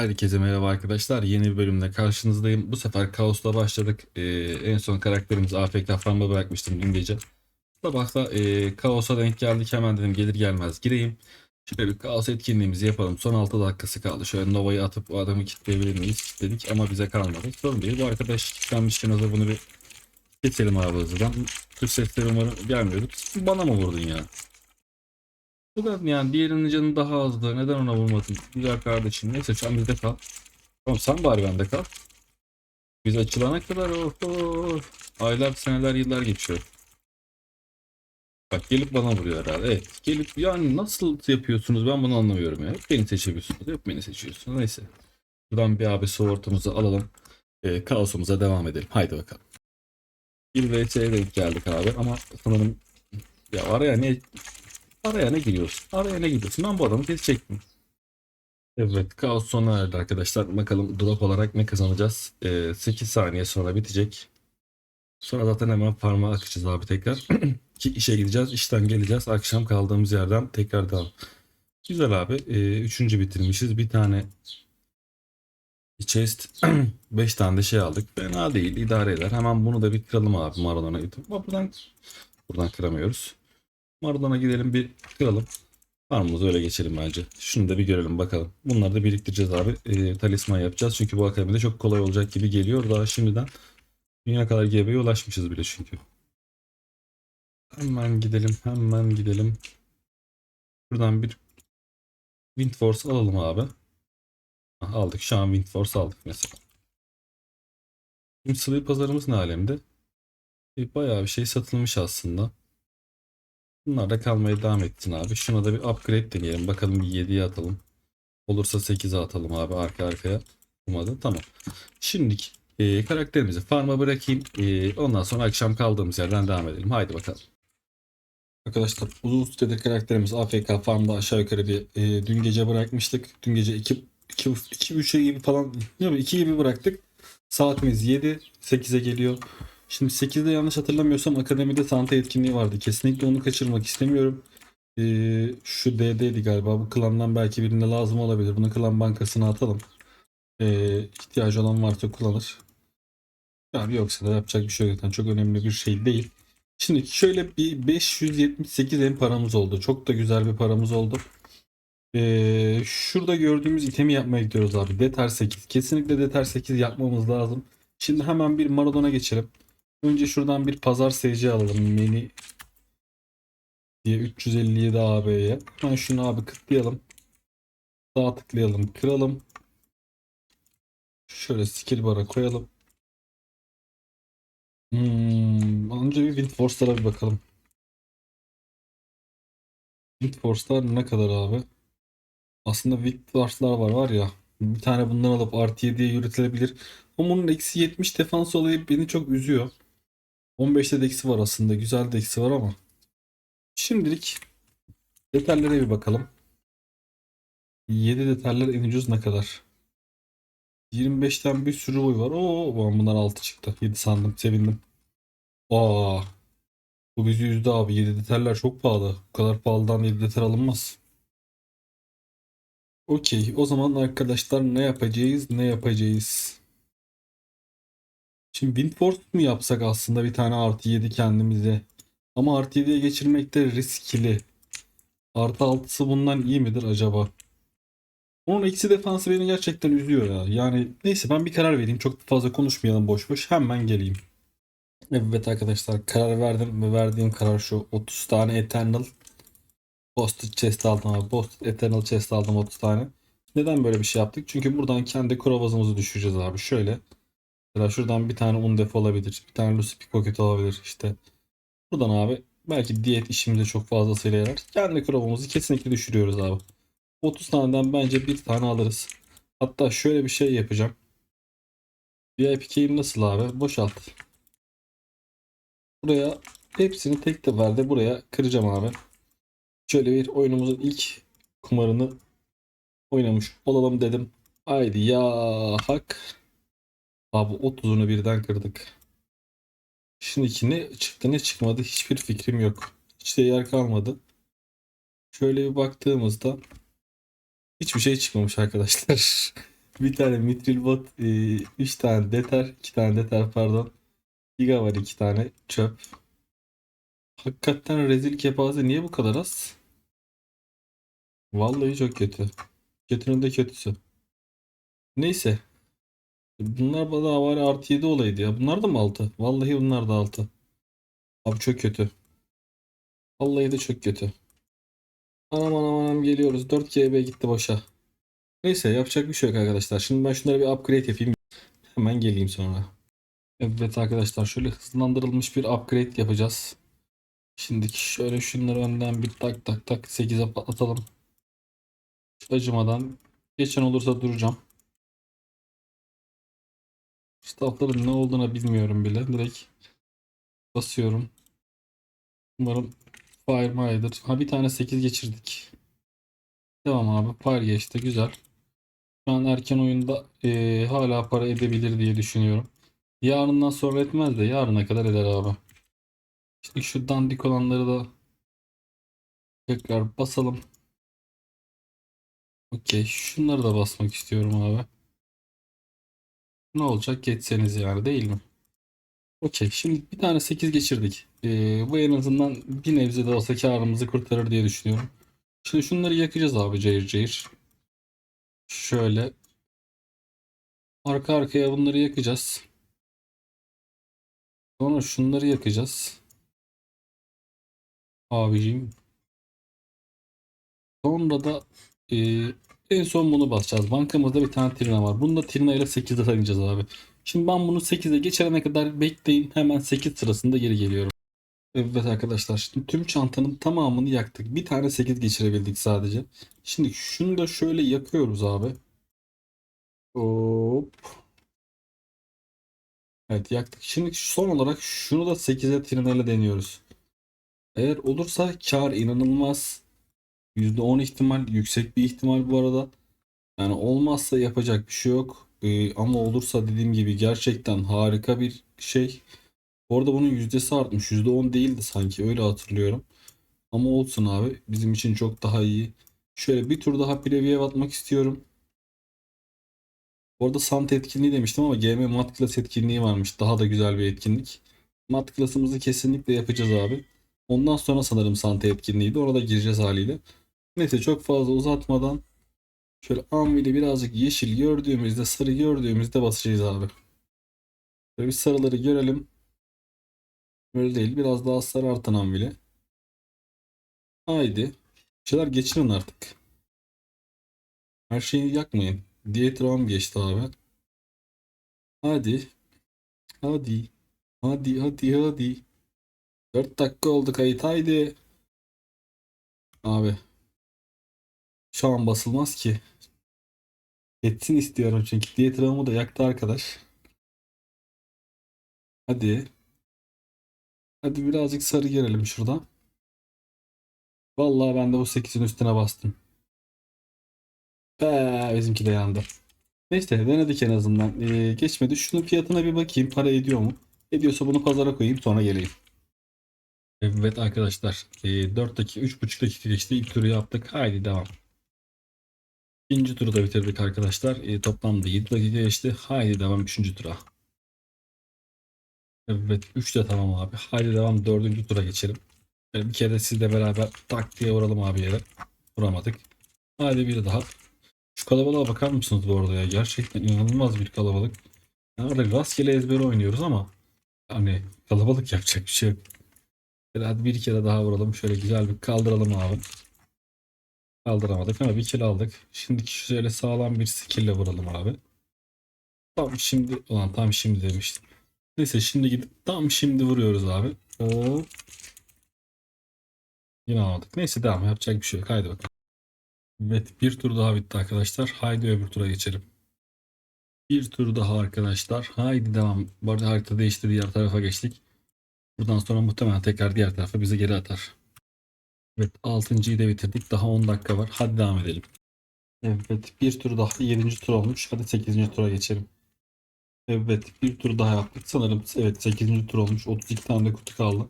Herkese merhaba arkadaşlar. Yeni bir bölümde karşınızdayım. Bu sefer Kaos'la başladık. Ee, en son karakterimizi AFK farm'a bırakmıştım dün gece. Sabah da e, Kaos'a denk geldik. Hemen dedim gelir gelmez gireyim. Şöyle bir Kaos etkinliğimizi yapalım. Son 6 dakikası kaldı. Şöyle Nova'yı atıp o adamı kitleyebilir miyiz? Kitledik ama bize kalmadı. Sorun değil. Bu arkadaş kitlenmişken hazır bunu bir geçelim abi hızlıdan. Tür sesleri umarım gelmiyordu. Bana mı vurdun ya? Kadar yani diğerinin canı daha azdı. Neden ona vurmadın? Güzel kardeşim. Neyse an bizde kal. Tamam sen bari bende kal. Biz açılana kadar oh, oh, aylar, seneler, yıllar geçiyor. Bak gelip bana vuruyor herhalde. Evet. Gelip yani nasıl yapıyorsunuz ben bunu anlamıyorum ya. Beni seçiyorsunuz. Hep beni seçiyorsunuz. Neyse. Buradan bir abi soğurtumuzu alalım. Ee, kaosumuza devam edelim. Haydi bakalım. Bir VS'ye denk geldik abi ama sanırım ya var ya ne Araya ne giriyorsun? Araya ne giriyorsun? Ben bu adamı kesecektim. Evet kaos sona erdi arkadaşlar. Bakalım drop olarak ne kazanacağız? Ee, 8 saniye sonra bitecek. Sonra zaten hemen farma akacağız abi tekrar. Ki işe gideceğiz. işten geleceğiz. Akşam kaldığımız yerden tekrar devam. Güzel abi. Ee, üçüncü bitirmişiz. Bir tane chest 5 tane de şey aldık. Fena değil. idare eder. Hemen bunu da bir kıralım abi Maradona. Buradan, buradan kıramıyoruz. Mardana gidelim bir kıralım. Farmımızı öyle geçelim bence. Şunu da bir görelim bakalım. Bunları da biriktireceğiz abi. E, talisman yapacağız. Çünkü bu akademide çok kolay olacak gibi geliyor. Daha şimdiden dünya kadar GB'ye ulaşmışız bile çünkü. Hemen gidelim. Hemen gidelim. Buradan bir Wind Force alalım abi. Aldık. Şu an Wind Force aldık mesela. Şimdi sıvı pazarımız ne alemde? E, bayağı bir şey satılmış aslında. Bunlar da kalmaya devam etsin abi. Şuna da bir upgrade deneyelim. Bakalım bir 7'ye atalım. Olursa 8'e atalım abi arka arkaya. Umadı. Tamam. Şimdilik e, karakterimizi farm'a bırakayım. E, ondan sonra akşam kaldığımız yerden devam edelim. Haydi bakalım. Arkadaşlar uzun süredir karakterimiz AFK farmda aşağı yukarı bir e, dün gece bırakmıştık. Dün gece 2 2 2 3'e gibi falan mi? 2 gibi bıraktık. Saatimiz 7 8'e geliyor. Şimdi 8'de yanlış hatırlamıyorsam akademide Santa etkinliği vardı. Kesinlikle onu kaçırmak istemiyorum. Ee, şu DD'di galiba. Bu klandan belki birine lazım olabilir. Bunu klan bankasına atalım. Ee, ihtiyacı olan varsa kullanır. Yani yoksa da yapacak bir şey yok. zaten. Çok önemli bir şey değil. Şimdi şöyle bir 578 en paramız oldu. Çok da güzel bir paramız oldu. Ee, şurada gördüğümüz itemi yapmaya gidiyoruz abi. Deter 8. Kesinlikle Deter 8 yapmamız lazım. Şimdi hemen bir Maradona geçelim. Önce şuradan bir pazar SC alalım. Meni diye 357 AB'ye. Hemen şunu abi kıtlayalım. Sağ tıklayalım. Kıralım. Şöyle skill bar'a koyalım. Hmm, önce bir Wind Force'lara bir bakalım. Wind Force'lar ne kadar abi? Aslında Wind Force'lar var var ya. Bir tane bundan alıp artı 7'ye yürütülebilir. Ama bunun eksi 70 defans olayı beni çok üzüyor. 15'te de var aslında. Güzel de var ama. Şimdilik detaylara bir bakalım. 7 detaylar en ucuz ne kadar? 25'ten bir sürü boy var. Oo, bunlar 6 çıktı. 7 sandım. Sevindim. Aa, bu bizi üzdü abi. 7 detaylar çok pahalı. Bu kadar pahalıdan 7 detay alınmaz. Okey. O zaman arkadaşlar ne yapacağız? Ne yapacağız? Şimdi Windforce mu yapsak aslında bir tane artı 7 kendimize? Ama artı 7'ye geçirmek de riskli. Artı 6'sı bundan iyi midir acaba? Onun eksi defansı beni gerçekten üzüyor ya. Yani neyse ben bir karar vereyim. Çok fazla konuşmayalım boş boş. Hemen geleyim. Evet arkadaşlar karar verdim ve verdiğim karar şu. 30 tane Eternal Posted chest aldım abi. Posted Eternal chest aldım 30 tane. Neden böyle bir şey yaptık? Çünkü buradan kendi krovazımızı düşüreceğiz abi. Şöyle. Mesela şuradan bir tane un def olabilir. Bir tane Lucy Pickpocket olabilir işte. Buradan abi belki diyet işimize çok fazlasıyla yarar. Kendi krovamızı kesinlikle düşürüyoruz abi. 30 taneden bence bir tane alırız. Hatta şöyle bir şey yapacağım. VIP key'im nasıl abi? Boşalt. Buraya hepsini tek seferde buraya kıracağım abi. Şöyle bir oyunumuzun ilk kumarını oynamış olalım dedim. Haydi ya hak. Abi 30'unu birden kırdık. Şimdiki ne çıktı ne çıkmadı hiçbir fikrim yok. Hiç de yer kalmadı. Şöyle bir baktığımızda hiçbir şey çıkmamış arkadaşlar. bir tane mitril bot, 3 tane deter, 2 tane deter pardon. Giga var 2 tane çöp. Hakikaten rezil kepaze niye bu kadar az? Vallahi çok kötü. Kötünün de kötüsü. Neyse. Bunlar daha var artı 7 olaydı ya. Bunlar da mı 6? Vallahi bunlar da 6. Abi çok kötü. Vallahi de çok kötü. Anam anam anam geliyoruz. 4 GB gitti boşa. Neyse yapacak bir şey yok arkadaşlar. Şimdi ben şunları bir upgrade yapayım. Hemen geleyim sonra. Evet arkadaşlar şöyle hızlandırılmış bir upgrade yapacağız. Şimdi şöyle şunları önden bir tak tak tak 8'e patlatalım. Hiç acımadan. Geçen olursa duracağım. Staffların ne olduğunu bilmiyorum bile. Direkt basıyorum. Umarım Fire Mire'dır. Ha bir tane 8 geçirdik. Devam abi. Fire geçti. Güzel. Şu an erken oyunda eee, hala para edebilir diye düşünüyorum. Yarından sonra etmez de yarına kadar eder abi. Şimdi şu dandik olanları da tekrar basalım. Okey. Şunları da basmak istiyorum abi. Ne olacak geçseniz yani değil mi? Okey. Şimdi bir tane 8 geçirdik. Ee, bu en azından bir nebze de olsa karımızı kurtarır diye düşünüyorum. Şimdi şunları yakacağız abi cayır cayır. Şöyle. Arka arkaya bunları yakacağız. Sonra şunları yakacağız. Abiciğim. Sonra da e, en son bunu basacağız. Bankamızda bir tane Trina var. Bunu da Trina ile 8'de tanıyacağız abi. Şimdi ben bunu 8'e geçene kadar bekleyin. Hemen 8 sırasında geri geliyorum. Evet arkadaşlar şimdi tüm çantanın tamamını yaktık. Bir tane 8 geçirebildik sadece. Şimdi şunu da şöyle yakıyoruz abi. Hop. Evet yaktık. Şimdi son olarak şunu da 8'e Trina ile deniyoruz. Eğer olursa kar inanılmaz. %10 ihtimal yüksek bir ihtimal bu arada. Yani olmazsa yapacak bir şey yok. Ee, ama olursa dediğim gibi gerçekten harika bir şey. Bu arada bunun yüzdesi artmış. %10 değildi sanki öyle hatırlıyorum. Ama olsun abi. Bizim için çok daha iyi. Şöyle bir tur daha preview atmak istiyorum. Bu arada Sant etkinliği demiştim ama GM Mat Class etkinliği varmış. Daha da güzel bir etkinlik. Mat Class'ımızı kesinlikle yapacağız abi. Ondan sonra sanırım Sant etkinliğiydi. Orada gireceğiz haliyle. Neyse çok fazla uzatmadan şöyle anvili birazcık yeşil gördüğümüzde sarı gördüğümüzde basacağız abi. Böyle bir sarıları görelim. Böyle değil biraz daha sarı artan anvili. Haydi. Bir şeyler geçirin artık. Her şeyi yakmayın. Dietron geçti abi. Hadi. Hadi. Hadi hadi hadi. 4 dakika oldu kayıt haydi. Abi. Şu basılmaz ki. Geçsin istiyorum çünkü Dietron'u da yaktı arkadaş. Hadi. Hadi birazcık sarı görelim şurada. Vallahi ben de bu 8'in üstüne bastım. Be, bizimki de yandı. Neyse denedik en azından. Ee, geçmedi. Şunun fiyatına bir bakayım. Para ediyor mu? Ediyorsa bunu pazara koyayım sonra geleyim. Evet arkadaşlar. E, 4 dakika 3,5 dakika geçti. İlk turu yaptık. Haydi devam. İkinci turu da bitirdik arkadaşlar. E, toplamda 7 dakika geçti. Haydi devam 3. tura. Evet 3 de tamam abi. Haydi devam 4. tura geçelim. Böyle bir kere sizle beraber tak diye vuralım abi yere. Vuramadık. Haydi bir daha. Şu kalabalığa bakar mısınız bu arada ya? Gerçekten inanılmaz bir kalabalık. Yani orada rastgele ezbere oynuyoruz ama hani kalabalık yapacak bir şey yok. Hadi bir kere daha vuralım. Şöyle güzel bir kaldıralım abi. Kaldıramadık ama bir kill aldık. Şimdi şöyle sağlam bir skill vuralım abi. Tam şimdi ulan tam şimdi demiştim. Neyse şimdi gidip tam şimdi vuruyoruz abi. Oo. Yine almadık. Neyse devam yapacak bir şey yok. Haydi bakalım. Evet bir tur daha bitti arkadaşlar. Haydi öbür tura geçelim. Bir tur daha arkadaşlar. Haydi devam. Bu arada harita değişti. Diğer tarafa geçtik. Buradan sonra muhtemelen tekrar diğer tarafa bizi geri atar. Evet 6.yı da bitirdik. Daha 10 dakika var. Hadi devam edelim. Evet bir tur daha 7. tur olmuş. Hadi 8. tura geçelim. Evet bir tur daha yaptık. Sanırım evet 8. tur olmuş. 32 tane de kutu kaldı.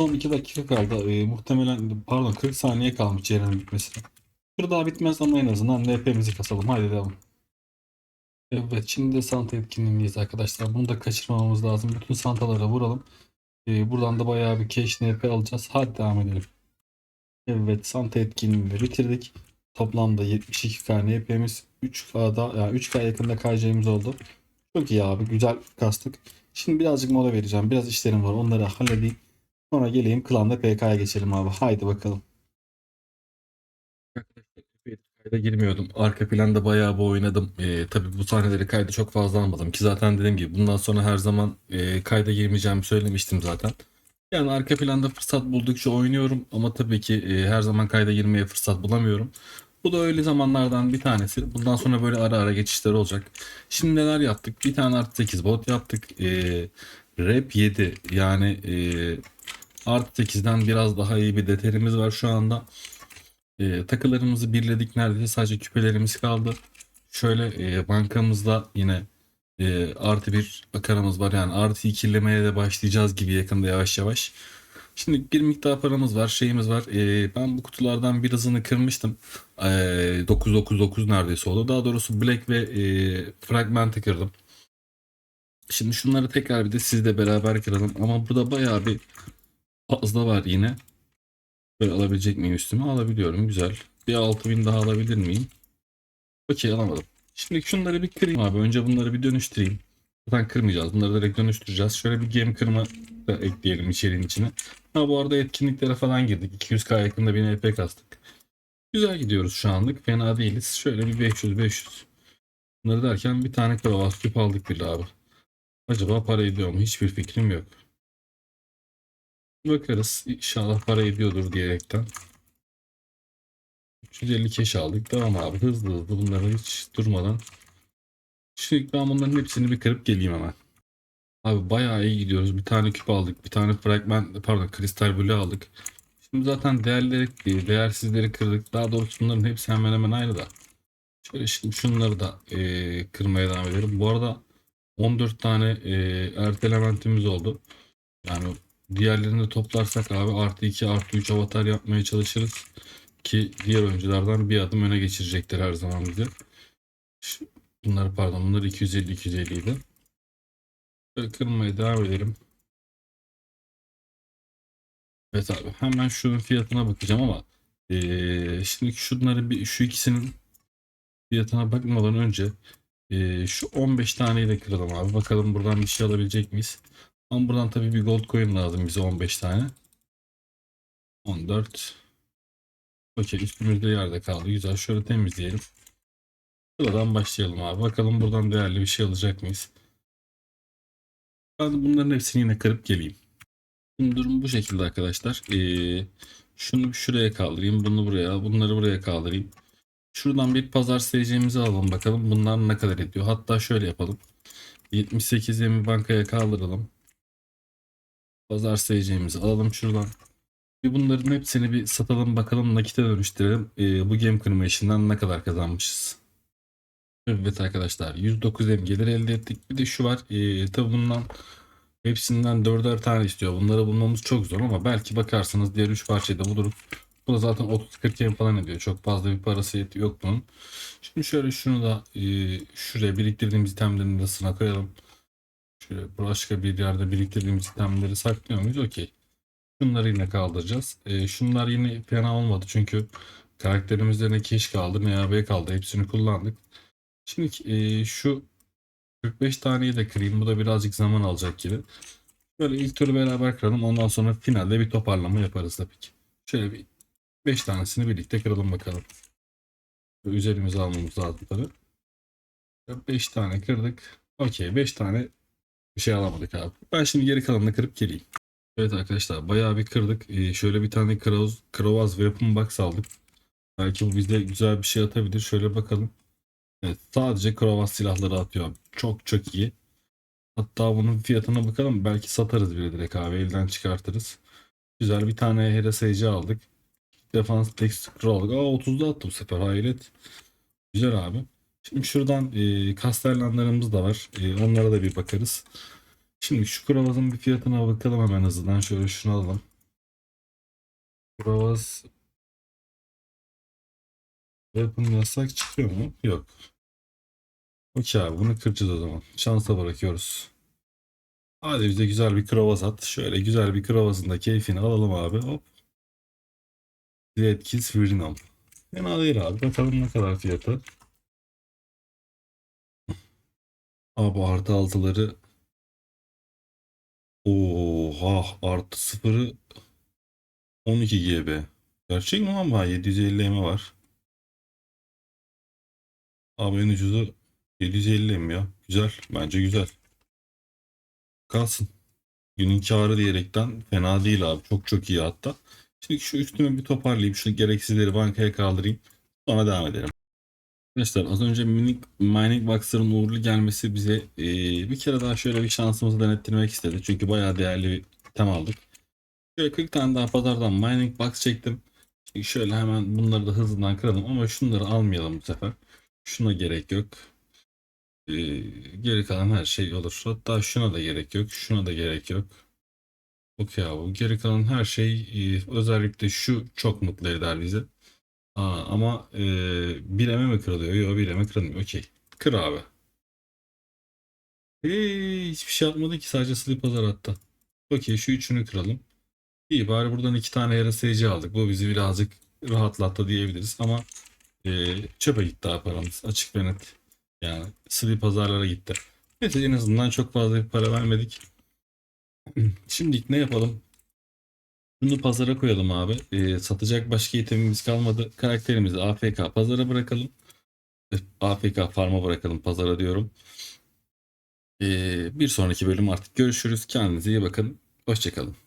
Son 2 dakika kaldı. Ee, muhtemelen pardon 40 saniye kalmış Ceren'in bitmesine. Tur daha bitmez ama en azından NP'mizi kasalım. Haydi devam. Evet şimdi de Santa etkinliğindeyiz arkadaşlar. Bunu da kaçırmamamız lazım. Bütün Santalara vuralım. Ee, buradan da bayağı bir cash NP alacağız. Hadi devam edelim. Evet Santa etkinliğini bitirdik. Toplamda 72k NP'miz 3K'da yani 3K yakında KC'miz oldu. Çok iyi abi güzel kastık. Şimdi birazcık mola vereceğim. Biraz işlerim var onları halledeyim. Sonra geleyim klanda PK'ya geçelim abi. Haydi bakalım. Kayda girmiyordum. Arka planda bayağı bir oynadım. Ee, tabii bu sahneleri kayda çok fazla almadım ki zaten dediğim gibi bundan sonra her zaman e, kayda girmeyeceğimi söylemiştim zaten. Yani arka planda fırsat buldukça oynuyorum ama tabii ki e, her zaman kayda girmeye fırsat bulamıyorum. Bu da öyle zamanlardan bir tanesi. Bundan sonra böyle ara ara geçişler olacak. Şimdi neler yaptık? Bir tane artı 8 bot yaptık. E, rep 7 yani e, artı 8'den biraz daha iyi bir deterimiz var şu anda. E, takılarımızı birledik neredeyse sadece küpelerimiz kaldı. Şöyle e, bankamızda yine e, artı bir akaramız var yani artı ikilemeye de başlayacağız gibi yakında yavaş yavaş. Şimdi bir miktar paramız var şeyimiz var. E, ben bu kutulardan birazını kırmıştım. E, 999 neredeyse oldu. Daha doğrusu Black ve e, Fragment'i kırdım. Şimdi şunları tekrar bir de sizle beraber kıralım. Ama burada bayağı bir fazla var yine. Böyle alabilecek miyim üstüme? Alabiliyorum. Güzel. Bir 6000 daha alabilir miyim? Okey alamadım. Şimdi şunları bir kırayım abi. Önce bunları bir dönüştüreyim. Zaten kırmayacağız. Bunları direkt dönüştüreceğiz. Şöyle bir gem kırma da ekleyelim içeriğin içine. Ha bu arada etkinliklere falan girdik. 200k yakında bir NP kastık. Güzel gidiyoruz şu anlık. Fena değiliz. Şöyle bir 500-500. Bunları derken bir tane krovas küp aldık bile abi. Acaba para ediyor mu? Hiçbir fikrim yok. Bakarız. İnşallah para ediyordur diyerekten. 350 keş aldık. Tamam abi hızlı hızlı bunları hiç durmadan. Şimdi ben bunların hepsini bir kırıp geleyim hemen. Abi bayağı iyi gidiyoruz. Bir tane küp aldık. Bir tane fragment pardon kristal blue aldık. Şimdi zaten değerleri, değersizleri kırdık. Daha doğrusu bunların hepsi hemen hemen aynı da. Şöyle şimdi şunları da eee, kırmaya devam edelim. Bu arada 14 tane eee ertelementimiz oldu. Yani diğerlerini toplarsak abi artı 2 artı 3 avatar yapmaya çalışırız. Ki diğer oyunculardan bir adım öne geçirecektir her zaman bizi. Bunlar pardon bunlar 250 250 idi. Kırmaya devam edelim. Evet abi hemen şunun fiyatına bakacağım ama eee, şimdi şunları bir şu ikisinin fiyatına bakmadan önce eee, şu 15 taneyi de kıralım abi. Bakalım buradan bir şey alabilecek miyiz? Ama buradan tabii bir gold coin lazım bize 15 tane. 14. Okey üstümüzde yerde kaldı. Güzel şöyle temizleyelim. Buradan başlayalım abi. Bakalım buradan değerli bir şey alacak mıyız? Ben bunların hepsini yine kırıp geleyim. Şimdi durum bu şekilde arkadaşlar. Ee, şunu şuraya kaldırayım. Bunu buraya. Bunları buraya kaldırayım. Şuradan bir pazar seyircimizi alalım bakalım. Bunlar ne kadar ediyor. Hatta şöyle yapalım. 78 yemi bankaya kaldıralım. Pazar seyircimizi alalım şuradan. Bir bunların hepsini bir satalım bakalım nakite dönüştürelim. Ee, bu game kırma işinden ne kadar kazanmışız. Evet arkadaşlar 109 em gelir elde ettik. Bir de şu var. Ee, tabi bundan hepsinden dörder tane istiyor. Bunları bulmamız çok zor ama belki bakarsanız diğer 3 parçayı da buluruz. Bu da zaten 30-40 em falan ediyor. Çok fazla bir parası yok bunun. Şimdi şöyle şunu da e, şuraya biriktirdiğimiz itemlerini de sına koyalım. Şöyle başka bir yerde biriktirdiğimiz itemleri saklıyor muyuz? Okey. Şunları yine kaldıracağız. E, şunlar yine fena olmadı çünkü karakterimizde ne keş kaldı ne AB kaldı. Hepsini kullandık. Şimdi e, şu 45 taneyi de kırayım. Bu da birazcık zaman alacak gibi. Böyle ilk turu beraber kıralım. Ondan sonra finalde bir toparlama yaparız tabii ki. Şöyle bir 5 tanesini birlikte kıralım bakalım. Üzerimize almamız lazım tabii. 5 tane kırdık. Okey 5 tane bir şey alamadık abi. Ben şimdi geri kalanını kırıp geleyim. Evet arkadaşlar bayağı bir kırdık. Ee, şöyle bir tane Krovaz, Krovaz Weapon Box aldık. Belki bu bize güzel bir şey atabilir. Şöyle bakalım. Evet sadece Krovaz silahları atıyor. Çok çok iyi. Hatta bunun fiyatına bakalım. Belki satarız bile direkt abi. Elden çıkartırız. Güzel bir tane Herasage aldık. Defans Texture aldık. Aa 30'da attı bu sefer. Hayret. Güzel abi. Şimdi şuradan e, kastellanlarımız da var. E, onlara da bir bakarız. Şimdi şu Krovaz'ın bir fiyatına bakalım hemen hızlıdan. Şöyle şunu alalım. Krovaz Weapon yasak çıkıyor mu? Yok. Okey abi bunu kıracağız o zaman. Şansa bırakıyoruz. Hadi bize güzel bir krovaz at. Şöyle güzel bir krovazın da keyfini alalım abi. Hop. Red Kiss Venom. Fena değil abi. Bakalım ne kadar fiyatı. Abi artı altıları Oha artı sıfırı 12 GB. Gerçek mi lan bu? 750 M var. Abi en ucuzu 750 M ya. Güzel. Bence güzel. Kalsın. Günün karı diyerekten fena değil abi. Çok çok iyi hatta. Şimdi şu üstümü bir toparlayayım. Şu gereksizleri bankaya kaldırayım. Sonra devam edelim. Arkadaşlar az önce minik mining box'ların uğurlu gelmesi bize eee, bir kere daha şöyle bir şansımızı denettirmek istedi. Çünkü bayağı değerli bir item aldık. Şöyle 40 tane daha pazardan mining box çektim. Şöyle hemen bunları da hızlıdan kıralım ama şunları almayalım bu sefer. Şuna gerek yok. Eee, geri kalan her şey olur. Hatta şuna da gerek yok. Şuna da gerek yok. Okey abi. Geri kalan her şey eee, özellikle şu çok mutlu eder bizi. Aa, ama e, bireme mi kırılıyor? Yok bireme kırılmıyor. Okey. Kır abi. Hey, hiçbir şey yapmadı ki sadece slip pazar attı. Okey şu üçünü kıralım. İyi bari buradan iki tane yarasayıcı aldık. Bu bizi birazcık rahatlattı diyebiliriz ama e, çöpe gitti abi paramız. Açık ve net. Yani slip pazarlara gitti. Neyse en azından çok fazla bir para vermedik. Şimdi ne yapalım? Bunu pazara koyalım abi. Ee, satacak başka itemimiz kalmadı. Karakterimizi AFK pazara bırakalım. Eh, AFK farma bırakalım pazara diyorum. Ee, bir sonraki bölüm artık görüşürüz. Kendinize iyi bakın. Hoşçakalın.